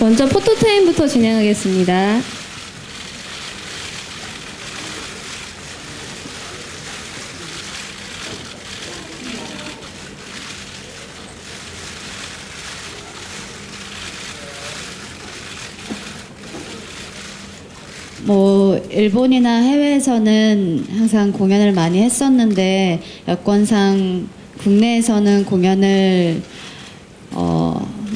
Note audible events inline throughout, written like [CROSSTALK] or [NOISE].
먼저 포토타임부터 진행하겠습니다. 뭐 일본이나 해외에서는 항상 공연을 많이 했었는데 여건상 국내에서는 공연을 어,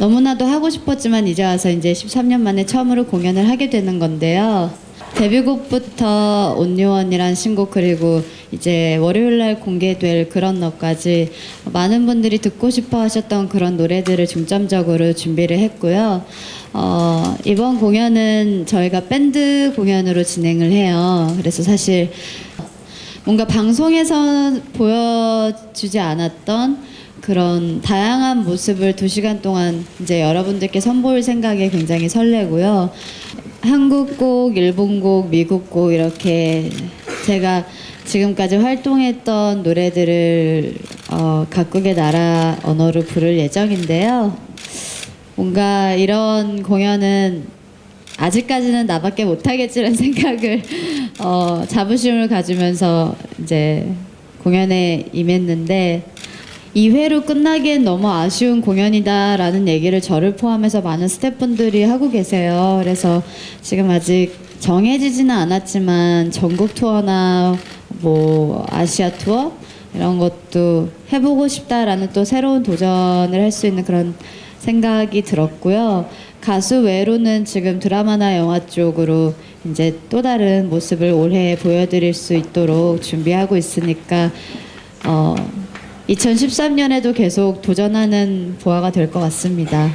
너무나도 하고 싶었지만 이제 와서 이제 13년 만에 처음으로 공연을 하게 되는 건데요. 데뷔곡부터 온유원이란 신곡 그리고 이제 월요일 날 공개될 그런 너까지 많은 분들이 듣고 싶어 하셨던 그런 노래들을 중점적으로 준비를 했고요. 어, 이번 공연은 저희가 밴드 공연으로 진행을 해요. 그래서 사실 뭔가 방송에서 보여주지 않았던 그런 다양한 모습을 두 시간 동안 이제 여러분들께 선보일 생각에 굉장히 설레고요. 한국 곡, 일본 곡, 미국 곡 이렇게 제가 지금까지 활동했던 노래들을 어, 각국의 나라 언어로 부를 예정인데요. 뭔가 이런 공연은 아직까지는 나밖에 못하겠지라는 [LAUGHS] 생각을 어, 자부심을 가지면서 이제 공연에 임했는데 2회로 끝나기엔 너무 아쉬운 공연이다라는 얘기를 저를 포함해서 많은 스태프분들이 하고 계세요. 그래서 지금 아직 정해지지는 않았지만 전국 투어나 뭐 아시아 투어 이런 것도 해보고 싶다라는 또 새로운 도전을 할 수 있는 그런 생각이 들었고요. 가수 외로는 지금 드라마나 영화 쪽으로 이제 또 다른 모습을 올해 보여드릴 수 있도록 준비하고 있으니까 어, 2013년에도 계속 도전하는 보아가 될 것 같습니다.